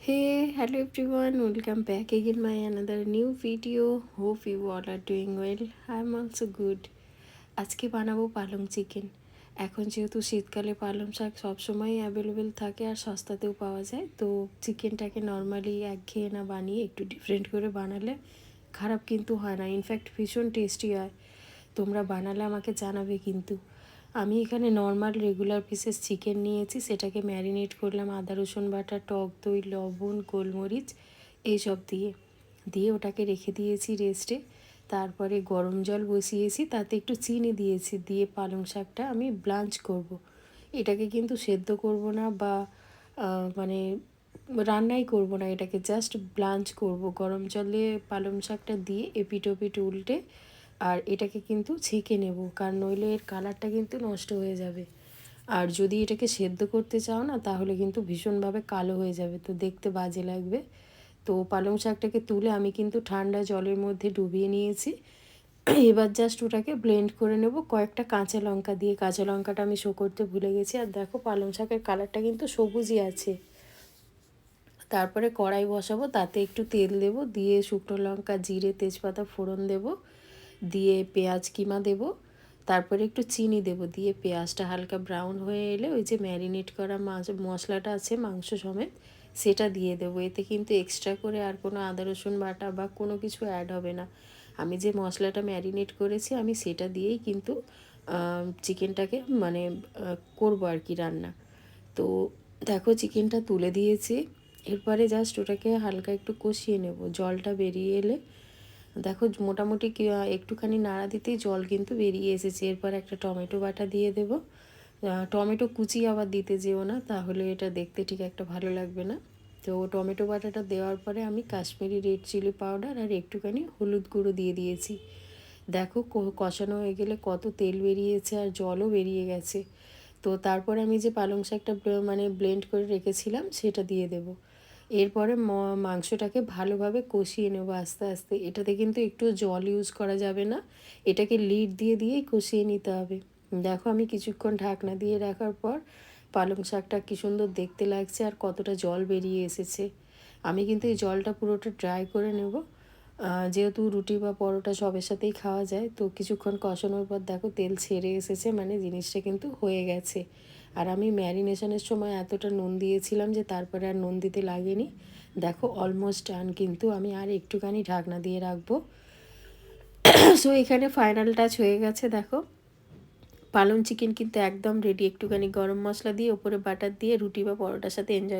Hey, hello everyone, welcome back again my another new video. Hope you all are doing well. I'm also good. আজকে বানাবো পালং chicken এখন যেহেতু শীতকালে পালং শাক সবসময় অ্যাভেলেবেল থাকে আর সস্তাতেও পাওয়া যায় তো চিকেনটাকে নর্মালি একঘেয়ে না বানিয়ে একটু ডিফারেন্ট করে বানালে খারাপ কিন্তু হয় না ইনফ্যাক্ট ভীষণ টেস্টি হয় তোমরা বানালে আমাকে জানাবে কিন্তু আমি এখানে নর্মাল রেগুলার পিসেস চিকেন নিয়েছি। সেটাকে ম্যারিনেট করলাম আদা, রসুন বাটা, টক দই, লবণ, গোলমরিচ, এইসব দিয়ে। দিয়ে ওটাকে রেখে দিয়েছি রেস্টে তারপরে গরম জল বসিয়েছি, তাতে একটু চিনি দিয়েছি। দিয়ে পালং শাকটা আমি ব্লাঞ্চ করব। এটাকে কিন্তু সেদ্ধ করব না বা মানে রান্নাই করব না। এটাকে জাস্ট ব্লাঞ্চ করব। গরম জলে পালং শাকটা দিয়ে এপিট ওপিট উল্টে আর এটাকে কিন্তু ছেঁকে নেব, কারণ নইলে এর কালারটা কিন্তু নষ্ট হয়ে যাবে। আর যদি এটাকে সেদ্ধ করতে চাও না, তাহলে কিন্তু ভীষণভাবে কালো হয়ে যাবে, তো দেখতে বাজে লাগবে। তো পালং শাকটাকে তুলে আমি কিন্তু ঠান্ডা জলের মধ্যে ডুবিয়ে নিয়েছি। এবার জাস্ট ওটাকে ব্লেন্ড করে নেব কয়েকটা কাঁচা লঙ্কা দিয়ে। কাঁচা লঙ্কাটা আমি শো করতে ভুলে গেছি। আর দেখো পালং শাকের কালারটা কিন্তু সবুজই আছে। তারপরে কড়াই বসাবো, তাতে একটু তেল দেব, দিয়ে শুকনো লঙ্কা, জিরে, তেজপাতা, ফোড়ন দেবো। দিয়ে পেঁয়াজ কিমা দেব, তারপরে একটু চিনি দেব, দিয়ে পেঁয়াজটা হালকা ব্রাউন হয়ে এলে ওই যে ম্যারিনেট করা মাছ, মশলাটা আছে মাংস সমেত, সেটা দিয়ে দেবো। এতে কিন্তু এক্সট্রা করে আর কোনো আদা, রসুন বাটা বা কোনো কিছু অ্যাড হবে না। আমি যে মশলাটা ম্যারিনেট করেছি, আমি সেটা দিয়েই কিন্তু চিকেনটাকে মানে করব আর কি রান্না। তো দেখো চিকেনটা তুলে দিয়েছি, এরপরে জাস্ট ওটাকে হালকা একটু কষিয়ে নেব। জলটা বেরিয়ে এলে দেখো মোটামুটি একটুখানি নাড়া দিতেই জল কিন্তু বেরিয়ে এসেছে। এরপর একটা টমেটো বাটা দিয়ে দেব। টমেটো কুচি আবার দিতে যেও না, তাহলে এটা দেখতে ঠিক একটা ভালো লাগবে না। তো টমেটো বাটাটা দেওয়ার পরে আমি কাশ্মীরি রেড চিলি পাউডার আর একটুখানি হলুদ গুঁড়ো দিয়ে দিয়েছি। দেখো কষানো হয়ে গেলে কত তেল বেরিয়েছে আর জলও বেরিয়ে গেছে। তো তারপরে আমি যে পালং শাকটা মানে ব্লেন্ড করে রেখেছিলাম, সেটা দিয়ে দেবো। এরপরে মাংসটাকে ভালোভাবে কষিয়ে নেব আস্তে আস্তে। এটাতে কিন্তু একটু জল ইউজ করা যাবে না। এটাকে লিড দিয়ে দিয়েই কষিয়ে নিতে হবে। দেখো আমি কিছুক্ষণ ঢাকনা দিয়ে রাখার পর পালং শাকটা কী সুন্দর দেখতে লাগছে আর কতটা জল বেরিয়ে এসেছে। আমি কিন্তু এই জলটা পুরোটা ড্রাই করে নেব। যেহেতু রুটি বা পরোটা সবের সাথেই খাওয়া যায়, তো কিছুক্ষণ কষানোর পর দেখো তেল ছেড়ে এসেছে মানে জিনিসটা কিন্তু হয়ে গেছে। আর আমি ম্যারিনেশনের সময় এতটা নুন দিয়েছিলাম যে তারপরে আর নুন দিতে লাগেনি। দেখো অলমোস্ট ডান কিন্তু আমি আর একটুখানি ঢাকনা দিয়ে রাখব। সো এখানে ফাইনাল টাচ হয়ে গেছে, দেখো। পালং চিকেন কিন্তু একদম রেডি একটুখানি গরম মশলা দিয়ে, ওপরে বাটার দিয়ে, রুটি বা পরোটার সাথে এনজয়